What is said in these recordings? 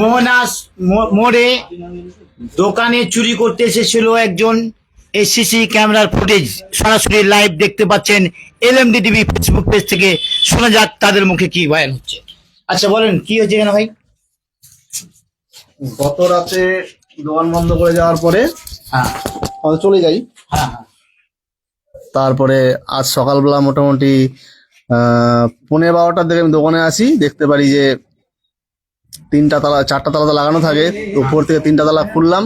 মোহনাস মোড়ে দোকানে চুরি করতে এসেছিল একজন এসিসি ক্যামেরার ফুটেজ। সরাসরি লাইভ দেখতে পাচ্ছেন এলএমডি টিভি ফেসবুক পেজ থেকে। শোনা যাক তাদের মুখে কি বয়ান হচ্ছে। আচ্ছা বলেন কি হয়েছে এখানে ভাই? গত রাতে দোকান বন্ধ করে যাওয়ার পরে হ্যাঁ। চলে যাই। হ্যাঁ হ্যাঁ। তারপরে আজ সকালবেলা মোটামুটি আহ পনেরো বারোটার দিকে আমি দোকানে আসি। দেখতে পারি যে তিনটা তালা, চারটা তালা তো লাগানো থাকে উপর থেকে তিনটা তালা খুললাম,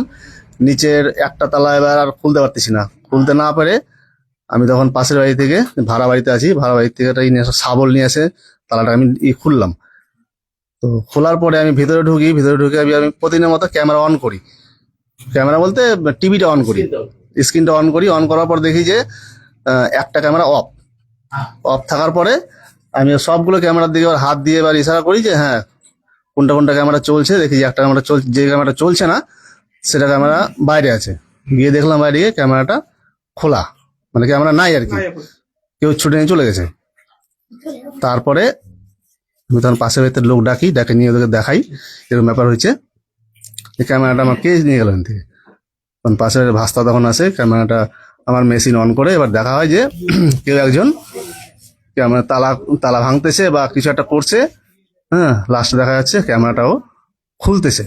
নিচের একটা তালা এবার আর খুলতে পারতেছি না। খুলতে না পারে, আমি তখন পাশের বাড়ি থেকে, ভাড়া বাড়িতে আছি, ভাড়া বাড়ি থেকে একটা নিয়ে শাবল নিয়ে এসে তালাটা আমি ই খুললাম। তো খোলার পরে আমি ভিতরে ঢুকি, ভিতরে ঢুকে আমি আমি প্রতিদিনের মতো ক্যামেরা অন করি। ক্যামেরা বলতে টিভিটা অন করি। স্ক্রিনটা অন করি, অন করার পর দেখি যে একটা ক্যামেরা অফ। অফ থাকার পরে আমি সবগুলো ক্যামেরার দিকে হাত দিয়ে এবার ইশারা করি যে হ্যাঁ কোনটা কোনটা ক্যামেরা চলছে দেখি যে একটা ক্যামেরা চলছে যে ক্যামেরাটা চলছে না সেটা ক্যামেরা বাইরে আছে। গিয়ে দেখলাম বাইরে গিয়ে ক্যামেরাটা খোলা। মানে ক্যামেরা নাই আর কি। কেউ ছুটে নিয়ে চলে গেছে। তারপরে আমি তখন পাশের বাড়িতে লোক ডাকি ডাকে নিয়ে ওদেরকে দেখাই এরকম ব্যাপার হয়েছে। ক্যামেরাটা আমার কে নিয়ে গেল এখান থেকে? তখন পাশের ভাস্তা তখন আসে ক্যামেরাটা আমার মেশিন অন করে এবার দেখা হয় যে কেউ একজন ক্যামেরা তালা তালা ভাঙতেছে বা কিছু একটা করছে হ্যাঁ লাস্টে দেখা যাচ্ছে ক্যামেরাটাও খুলতেছে।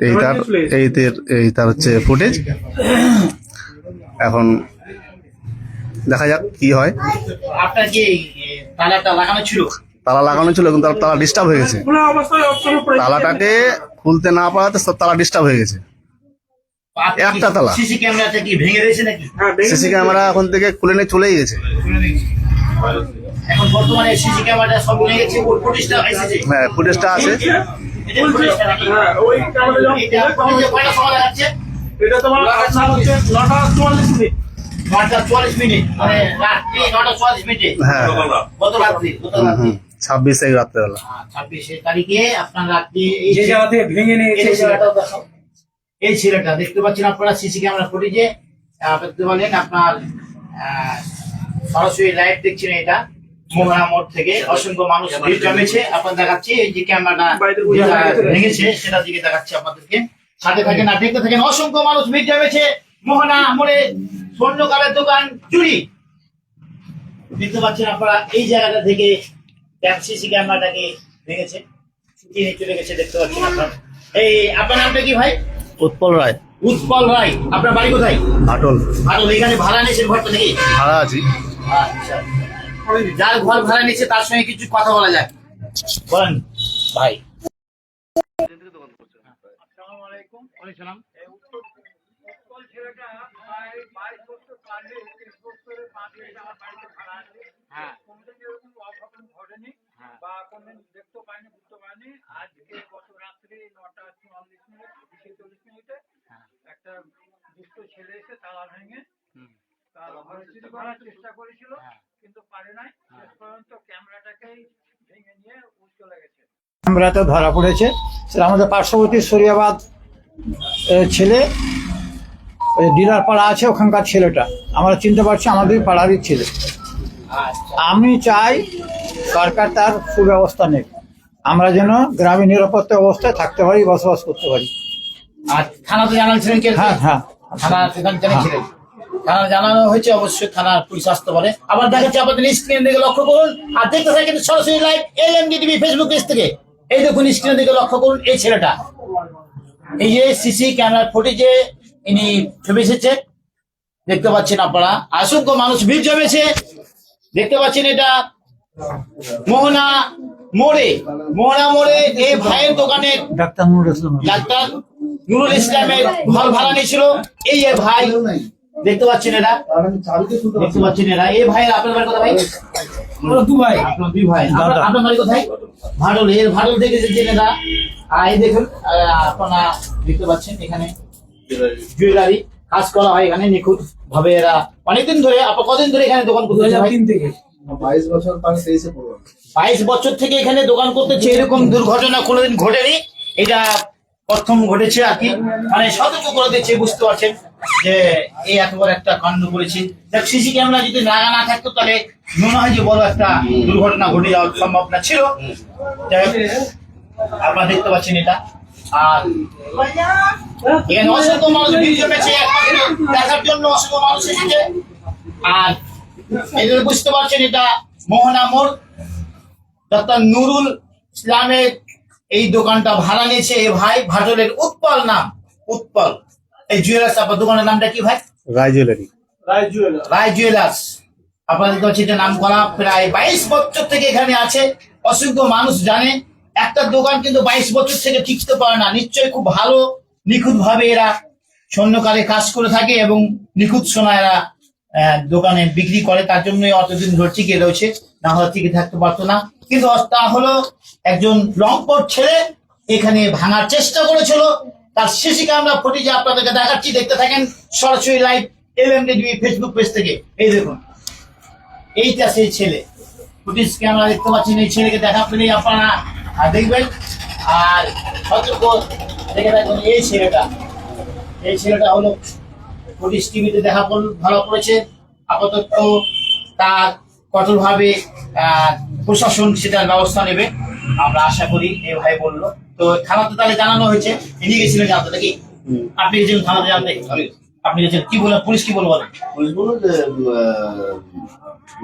এই তার এই তে- এই তার হচ্ছে ফুটেজ এখন দেখা যাক কি হয়। তালা লাগানো ছিল কিন্তু তালা ডিস্টার্ব হয়ে গেছে। তালাটাকে খুলতে না পারাতে সব তালা ডিস্টার্ব হয়ে গেছে। একটা তালা। সিসি ক্যামেরাটা কি ভেঙে দিয়েছে নাকি? সিসি ক্যামেরা এখন থেকে খুলে নিয়ে চলেই গেছে। এখন বর্তমানে সিসি ক্যামেরাটা সব ভেঙে গেছে ওর ফুটেজটা এসেছে হ্যাঁ ফুটেজটা আছে। এটা নাকি? এটা তোমার হচ্ছে নটা চুয়াল্লিশ মিনিট। নটা চুয়াল্লিশ মিনিট। মানে নটা চুয়াল্লিশ মিনিটে। হ্যাঁ। গত রাত্রি হুম ছাব্বিশ তারিখ রাত্রেবেলা। ছাব্বিশে তারিখে আপনার রাত্রি ভেঙে নিয়ে এই ছেলেটা এই ছেলেটা দেখতে পাচ্ছেন আপনারা সিসি ক্যামেরা ফুটেজে দেখতে পারলেন আপনার আহ, সরাসরি লাইভ দেখছেন এটা। মোহনা মোড় থেকে অসংখ্য মানুষ ভিড় জমেছে। আপনার দেখাচ্ছি এই যে ক্যামেরাটা ভেঙেছে সেটা দিকে দেখাচ্ছি আপনাদেরকে। সাথে থাকেন আর দেখতে থাকেন অসংখ্য মানুষ ভিড় জমেছে মোহনা মোড়ে স্বর্ণকারের দোকান চুরি। দেখতে পাচ্ছেন আপনারা এই জায়গাটা থেকে সিসি ক্যামেরাটাকে ভেঙেছে নিয়ে চলে গেছে দেখতে পাচ্ছেন আপনারা। এই আপনার নামটা কি ভাই? উৎপল রায়। উৎপল রায়। আপনার বাড়ি কোথায়? আটল ভালো এখানে ভাড়া নিয়েছেন ঘরটা নাকি? ভাড়া আছি। আচ্ছা। যার ঘর ভাড়া নিয়েছে তার সঙ্গে কিছু কথা বলা যায় বলেন ভাই হ্যাঁ হ্যাঁ। বা কোনদিন দেখতেও পাইনি বুঝতে পারিনি আজকে গত রাত্রি নটা চুয়াল্লিশ মিনিট বিশে চল্লিশ মিনিটে হ্যাঁ। একটা দুষ্ট ছেলে এসে তালা ভেঙে হুম, তার ঘরে চুরি করার চেষ্টা করেছিল হ্যাঁ। পারে নাই শেষ পর্যন্ত ক্যামেরাটাকেই ভেঙে নিয়ে ও চলে গেছে। ক্যামেরাতে ধরা পড়েছে। সেটা আমাদের পার্শ্ববর্তী সরিয়াবাদ ছেলে ডিলার পাড়া আছে ওখানকার ছেলেটা। আমরা চিনতে পারছি আমাদের পাড়ারই ছেলে। আচ্ছা আমি চাই সরকার তার সুব্যবস্থা নেই আমরা যেন গ্রামে নিরাপত্তা অবস্থায় থাকতে পারি বসবাস করতে পারি। আর থানাতে জানাচ্ছিলেন কে? হ্যাঁ হ্যাঁ। থানা থানা জানানো হয়েছে অবশ্যই থানার পুলিশ আসতে পারে। আবার দেখাচ্ছে আপনাদের স্ক্রিন দিকে লক্ষ্য করুন। আর দেখতে থাকেন সরাসরি live L M TV Facebook page থেকে। এই দেখুন স্ক্রিনের দিকে লক্ষ্য করুন এই ছেলেটা। এই যে সিসি ক্যামেরার ফুটেজে ইনি ছবি এসেছে। দেখতে পাচ্ছেন আপনারা। অসংখ্য মানুষ ভিড় জমেছে। দেখতে পাচ্ছেন এটা মোহনা মোড়ে। মোহনা মোড়ে এই ভাইয়ের দোকানে ডাক্তার নুরুল ইসলাম। ডাক্তার নুরুল ইসলামের ঘর ভাড়া নিয়েছিল। এই ভাই দেখতে পাচ্ছেন এরা? দেখতে পাচ্ছেন এরা। এই ভাইয়ের আপনার বাড়ি কোথায় ভাই? দু ভাই। আপনার দুই ভাই। আপনার- আপনার বাড়ি কোথায়? ভাডল। এর ভাডল থেকে এসেছেন এরা আর এই দেখুন আহ, আপনারা দেখতে পাচ্ছেন এখানে জুয়েলারি। কাজ করা হয় এখানে নিখুঁত ভাবে এরা। অনেকদিন ধরে আপনার কদিন ধরে এখানে দোকান করতে ভাই? থেকে। বাইশ বছর বাইশ বছর থেকে এখানে দোকান করতেছে। এরকম দুর্ঘটনা কোনোদিন ঘটেনি। এটা প্রথম ঘটেছে আর কি। মানে সতর্ক করে দিচ্ছে বুঝতে পারছেন যে এই এত বড় একটা কাণ্ড করেছে। দেখ সিসি ক্যামেরা যদি লাগা না থাকতো তাহলে মনে হয় যে বড় একটা দুর্ঘটনা ঘটে যাওয়ার সম্ভাবনা ছিল। আপনারা দেখতে পাচ্ছেন এটা। আর এখানে অসংখ্য মানুষ ভিড় জমেছে দেখার জন্য অসংখ্য মানুষ এসেছে। আর এদের বুঝতে পারছেন এটা মোহনা মোড় ডক্টর নুরুল ইসলামের এই দোকানটা ভাড়া নিয়েছে এই ভাই ভাটলের উৎপল নাম। উৎপল। এই জুয়েলার্স আপনার দোকানের নামটা কি ভাই? রায় জুয়েলারি রায় জুয়েলার্স আপনাদের পাচ্ছি এটা নাম করা প্রায় বাইশ বছর থেকে এখানে আছে। অসংখ্য মানুষ জানে। একটা দোকান কিন্তু বাইশ বছর থেকে টিকতে পারে না। নিশ্চয়ই খুব ভালো নিখুঁত ভাবে এরা স্বর্ণকারে কাজ করে থাকে এবং নিখুঁত সোনা এরা আহ, দোকানে বিক্রি করে। তার জন্যই অতদিন ধরে টিকে রয়েছে। না হলে টিকে থাকতে পারতো না। কিন্তু তা হলো একজন লম্পট ছেলে এখানে ভাঙার চেষ্টা করেছিল। তার সিসি ক্যামেরা ফুটেজ আপনাদেরকে দেখাচ্ছি? দেখতে থাকেন সরাসরি live L M Facebook page থেকে। এই দেখুন এইটা সেই ছেলে। ফুটেজ ক্যামেরা দেখতে পাচ্ছেন এই ছেলেকে দেখা পেলেই আপনারা আহ, দেখবেন। আর সতর্ক দেখে থাকুন এই ছেলেটা। এই ছেলেটা হলো পুলিশ টিভিতে দেখা ভালো করেছে আপাতত তার কঠোরভাবে প্রশাসন সেটার ব্যবস্থা নেবে। আমরা আশা করি এই ভাই বলল। তো থানাতে তাহলে জানানো হয়েছে ইনি গেছিলেন জানতে নাকি? আপনি গেছিলেন থানাতে জানতে? আপনি গেছেন কি বলে পুলিশ কি বলব? পুলিশ বলল যে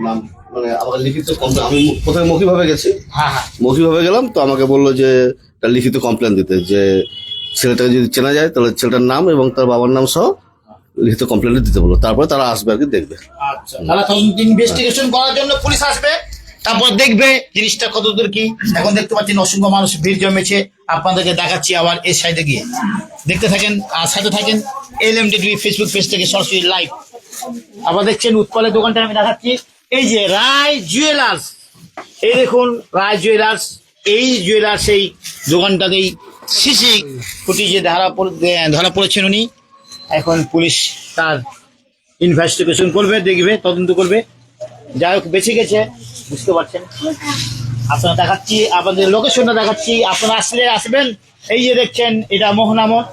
নাম মানে আমাকে লিখিত আমি প্রথমে মৌখিকভাবে গেছি। হ্যাঁ হ্যাঁ। মৌখিকভাবে গেলাম তো আমাকে বলল যে একটা লিখিত কমপ্লেন দিতে যে ছেলেটাকে যদি চেনা যায় তাহলে ছেলেটার নাম এবং তার বাবার নাম সহ লিখিত কমপ্লেনটা দিতে বলল। তারপরে তারা আসবে আর কি, দেখবে। আচ্ছা তাহলে তখন ইনভেস্টিগেশন করার জন্য পুলিশ আসবে, তারপর দেখবে জিনিসটা কতদূর কি। এখন দেখতে পাচ্ছেন অসংখ্য মানুষ ভিড় জমেছে। আপনাদেরকে দেখাচ্ছি আবার এই সাইডে গিয়ে। দেখতে থাকেন, আর সাথে থাকেন L M TV Facebook page থেকে সরাসরি লাইভ আবার দেখছেন উৎপলের দোকানটা আমি দেখাচ্ছি। এই যে রায় জুয়েলার্স এই দেখুন, রায় জুয়েলার্স এই জুয়েলার্স এই দোকানটাতেই সিসি ফুটিজে ধরা ধরা পড়েছেন উনি। এখন পুলিশ তার ইনভেস্টিগেশন করবে, দেখবে, তদন্ত করবে। যাই হোক, বেঁচে গেছে, বুঝতে পারছেন। আপনারা দেখাচ্ছি, আপনাদের লোকেশনটা দেখাচ্ছি। আপনারা আসলে আসবেন, এই যে দেখছেন, এটা মোহনামত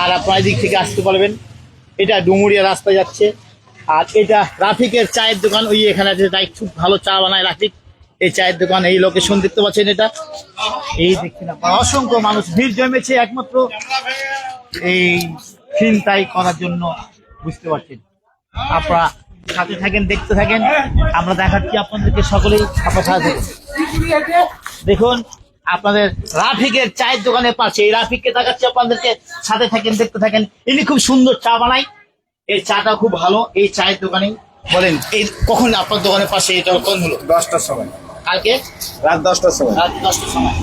আর আপনার দিক থেকে আসতে পারবেন। এটা ডুমুরিয়া রাস্তা যাচ্ছে। আর এটা রাফিকের চায়ের দোকান। ওই এখানে আছে, তাই খুব ভালো চা বানায় রাফিক। এই চায়ের দোকান, এই লোকেশন দেখতে পাচ্ছেন এটা। এই দেখছেন অসংখ্য মানুষ, ভিড় জমেছে একমাত্র এই চিন্তাই করার জন্য বুঝতে পারছেন আপনারা সাথে থাকেন দেখতে থাকেন। আমরা দেখাচ্ছি আপনাদেরকে সকলেই আপনার সাথে। দেখুন আপনাদের রাফিকের চায়ের দোকানের পাশে এই রাফিককে দেখাচ্ছি আপনাদেরকে। সাথে থাকেন দেখতে থাকেন। ইনি খুব সুন্দর চা বানায় এই চাটা খুব ভালো এই চায়ের দোকানেই। বলেন এই কখন আপনার দোকানের পাশে এটা কখন হলো? দশটার সময়। কালকে? রাত দশটার সময়। রাত দশটার সময়।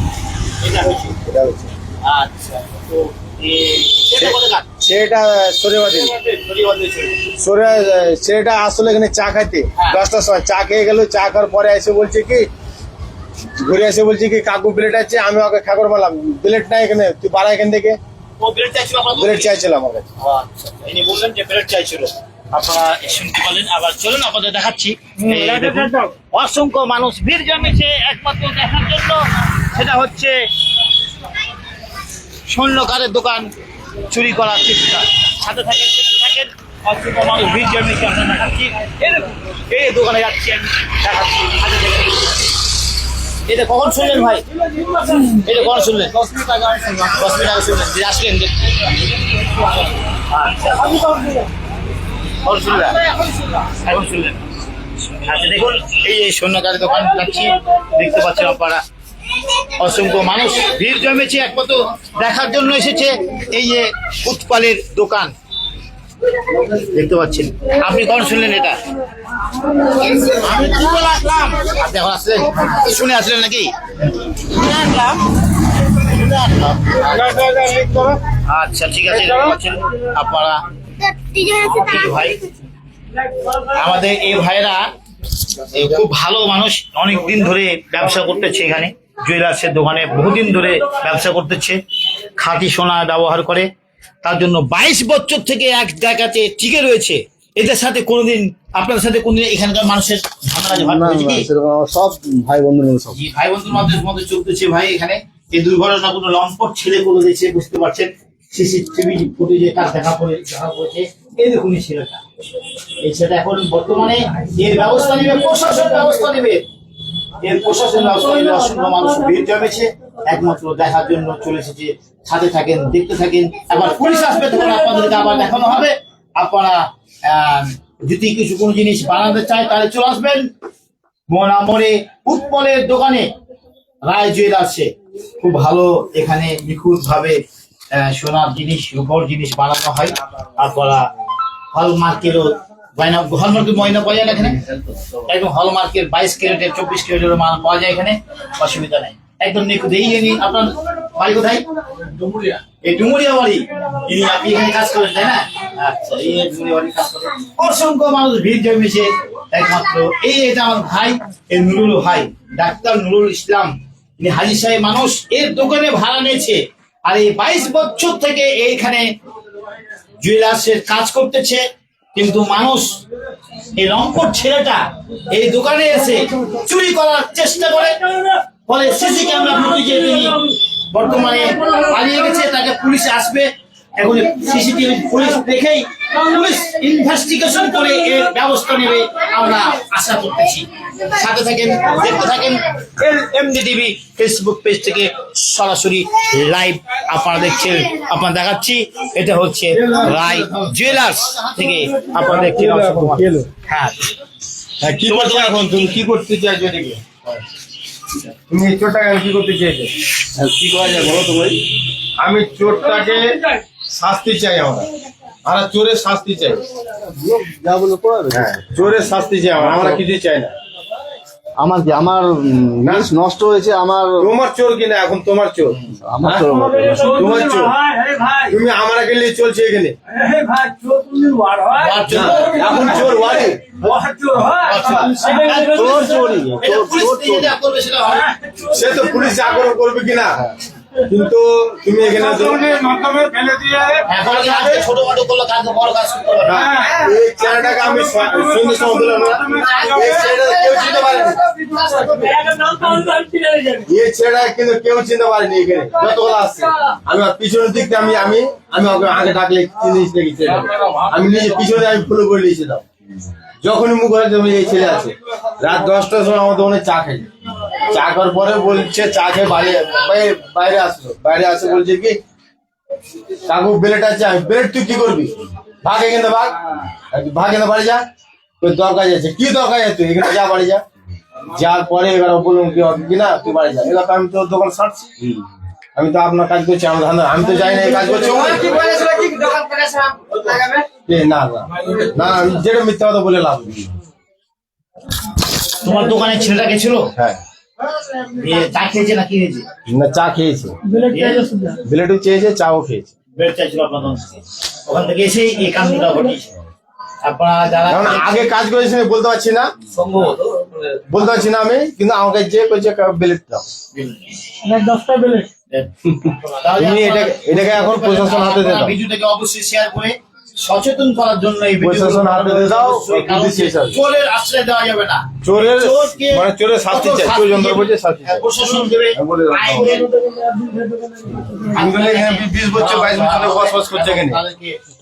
এটা হয়েছে এটা হচ্ছে। আচ্ছা তো এ- এটা কোথাকার? ছেলেটা শনিবার ছেলেটা আসলে এখানে চা খাইতে। হ্যাঁ। দশটার সময় চা খেয়ে গেল চা খাওয়ার পরে এসে বলছে কি ঘুরে এসে বলছে কি কাকু প্লেট আছে আমি ওকে ঠাকুর বললাম প্লেট নাই এখানে তুই বাড়া এখান থেকে? প্লেট চাইছিল আমার কাছে। আচ্ছা বললেন যে ব্রেড চাইছিল। আপনারা শুনতে পারলেন আবার চলুন আপনাদের দেখাচ্ছি। অসংখ্য মানুষ ভিড় জমেছে একমাত্র দেখার জন্য সেটা হচ্ছে স্বর্ণকারের দোকান। চুরি করার চেষ্টা। সাথে থাকেন থাকেন। মানুষ ভিড় জমেছে আমরা দেখাচ্ছি দেখুন, এই দোকানে যাচ্ছি আমি। দেখাচ্ছি। সাথে দেখেন এটা কখন শুনলেন ভাই? এটা কখন শুনলেন? দশ মিনিট আগে শুনলেন। যে আসলেন দেখতে। আচ্ছা। আচ্ছা দেখুন এই যে সৈন্যকারের দোকান যাচ্ছি। দেখতে পাচ্ছেন আপনারা। অসংখ্য মানুষ ভিড় জমেছে একমাত্র দেখার জন্য এসেছে এই যে উৎপালের দোকান। দেখতে পাচ্ছেন। আপনি কখন শুনলেন এটা? আপনি এখন আসলেন। শুনে আসলেন নাকি? আচ্ছা ঠিক আছে আপনারা। ভাই। আমাদের এই ভাইরা খুব ভালো মানুষ অনেক দিন ধরে ব্যবসা করতেছে এখানে। জুয়েলার্সের দোকানে বহুদিন ধরে ব্যবসা করতেছে খাঁটি সোনা ব্যবহার করে। তার জন্য বাইশ বছর থেকে এক জায়গাতে টিকে রয়েছে। এদের সাথে কোনোদিন আপনাদের সাথে কোনদিন এখানকার মানুষের সব ভাই বন্ধুর সব। ভাই বন্ধুর মধ্যে চলতেছে ভাই এখানে। এই দুর্ঘটনা কোনো লম্পট ছেলে করে দিয়েছে বুঝতে পারছেন? সিসিটিভি ফুটেজে তার দেখা পড়ে দেখা পড়েছে এই দেখুন এই ছেলেটা। এই ছেলেটা এখন বর্তমানে এর ব্যবস্থা নেবে প্রশাসন ব্যবস্থা নেবে। এর প্রশাসন অসংখ্য মানুষ জমেছে। একমাত্র দেখার জন্য চলে এসেছে। সাথে থাকেন, দেখতে থাকেন। এবার পুলিশ আসবে, তখন আপনাদেরকে আবার দেখানো হবে। আপনারা যদি কিছু কোনো জিনিস বানাতে চায়, তাহলে চলে আসবেন। মোনামরে উৎপলের দোকানে রায় জুয়েলার্সে খুব ভালো এখানে নিখুঁত ভাবে সোনার জিনিস, রূপর জিনিস বানানো হয়। আপনারা হলমার্কেরও গয়না হলমার্কের ময়না পাওয়া যায় না এখানে। একদম হলমার্কের বাইশ ক্যারেটের চব্বিশ ক্যারেটের মাল পাওয়া যায় এখানে। অসুবিধা নেই। একদম নিখুঁত। এই আপনার বাড়ি কোথায়? ডুমুরিয়া। এই ডুমুরিয়া বাড়ি? ইনি আপনি এখানে কাজ করেন তাই না? আচ্ছা এই ডুমুরিয়া বাড়ি কাজ করেন। অসংখ্য মানুষ ভিড় জমেছে একমাত্র। এই এটা আমার ভাই এই নুরুল ভাই ডাক্তার নুরুল ইসলাম। ইনি হাজি সাহেব মানুষ এর দোকানে ভাড়া নিয়েছে। আর এই বাইশ বছর থেকে এইখানে জুয়েলার্সের কাজ করতেছে। কিন্তু মানুষ এই রংপুর ছেলেটা এই দোকানে এসে চুরি করার চেষ্টা করে, ফলে সিসি ক্যামেরা বর্তমানে পালিয়ে গেছে, তাকে পুলিশ আসবে। এখন সিসিটিভি পুলিশ দেখেই পুলিশ ইনভেস্টিগেশন করে এর ব্যবস্থা নেবে আমরা আশা করতেছি। সাথে থাকেন দেখতে থাকেন এমডি টিভি ফেসবুক পেজ থেকে সরাসরি লাইভ আপনারা দেখছেন আপনারা দেখাচ্ছি এটা হচ্ছে রায় জুয়েলার্স থেকে আপনারা দেখছেন হ্যাঁ। হ্যাঁ কি করছ এখন? তুমি কি করতে চাইছো এদিকে? তুমি চোরটাকে আমি কি করতে চাইছো? কি করা যায় বলো তো ভাই? আমি চোরটাকে শাস্তি চাই আমরা। আমরা চোরের শাস্তি চাই। যা করাবে হ্যাঁ চোরের শাস্তি চাই আমরা আমরা কিছু চাই না। আমার কি আমার জিনিস নষ্ট হয়েছে আমার তোমার চোর কিনা এখন তোমার চোর? আমার তো তোমার চোর। তুমি আমরা গেলে চলছে এখানে। এখন চোর ওয়ারে। চোর চোর চোর? চোর করবে সেটা হবে সে তো পুলিশ আগ্রহ করবে কিনা? কিন্তু তুমি এখানে তো- এখন কি আজকে ছোট করলে কাজকে বড় কাজ করতে পারবে এই চেহারাটাকে আমি দিলাম এই কেউ চিনতে পারেনি। এই ছেলেটা কিন্তু কেউ চিনতে পারেনি এখানে। যতগুলো আসছে আমি পিছনের দিক দিয়ে আমি আমি আমি ওকে আগে ডাকলে চিনিস দেখি ছেলেটা? আমি নিজে পিছনে আমি ফলো করে নিয়েছিলাম। যখনই মুখ হয়ে এই ছেলে আছে। রাত দশটার সময় আমাদের ওখানে চা খাই চা খাওয়ার পরে বলছে চা খেয়ে বাইরে বাইরে- বাইরে আসলো বাইরে আসে বলছে কি কাকু ব্লেড আছে আমি ব্লেড তুই কি করবি? ভাগ এখানে ভাগ। ভাগ এখানে বাড়ি যা। তোর দরকার আছে। কি দরকার আছে তুই এখানে যা বাড়ি যা। যার পরে এবার বললাম কি হবে কি না তুই বাড়ি যা। এবার আমি তোর দোকান সারছি। আমি তো আপনার কাজ করছি আমার ধান্দা আমি তো জানি না এই কাজ করছি। না না। না আমি যেটা মিথ্যা কথা বলে লাভ নেই। তোমার দোকানে ছেলেটা গেছিল হ্যাঁ। চা খেয়েছে না কি হয়েছে? না চা খেয়েছে। ব্লেডও চেয়েছে চাও খেয়েছে। বেড চাইছিল আপনার ওখান থেকে এসে এই কাণ্ডটা ঘটিয়েছে। আপনারা যারা আগে কাজ করেছি বলতে পারছি না। বলতে পারছি না আমি কিন্তু আমাকে যে কইছে ব্লেড দাও। তাহলে তুমি আপনারা- এটাকে- এটাকে এখন প্রশাসন হাতে। ভিডিওটাকে অবশ্যই শেয়ার করে সচেতন করার জন্য এই প্রশাসন হাতে দিয়ে দাও, চোরের আশ্রয় দেওয়া যাবে না। চোরের মানে চোরের শাস্তি চাই। চোর যন্ত্র বুঝে বলছে শাস্তি চাই। প্রশাসন দেবে। হ্যাঁ, বিশ বছর বাইশ বছর বসবাস করছে এখানে।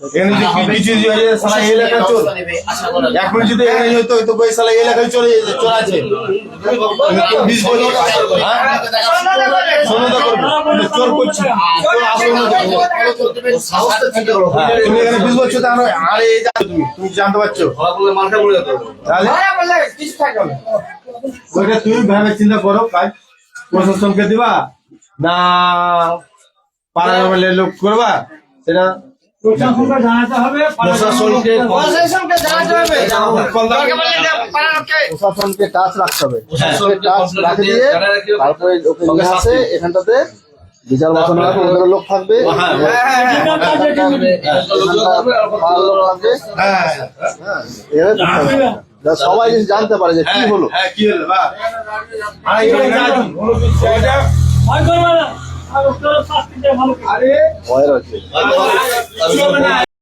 এখানে যদি হয়ে যায়, সারা এলাকা। এক মিনিট এখানে হইতো এলাকায় চলে যেত, আছে বিশ বছর হ্যাঁ? করবে। চোর করছি। হ্যাঁ, তুমি এখানে বিশ বছর তো আরও আরে তুমি তুমি জানতে পারছ। তাহলে ওইটা তুমি ভেবে চিন্তা করো কাজ প্রশাসনকে দিবা না পাড়া গ্রামের লোক করবা সেটা প্রশাসনকে প্রশাসনকে টাচ রাখতে হবে প্রশাসনকে টাচ রাখে দিয়ে তারপরে ওকে নিয়ে আসে এখানটাতে বিচার বাসন ওদের লোক থাকবে হ্যাঁ হ্যাঁ সবাই জিনিস জানতে পারে যে কি হলো হ্যাঁ কি হলো ভয়ের আছে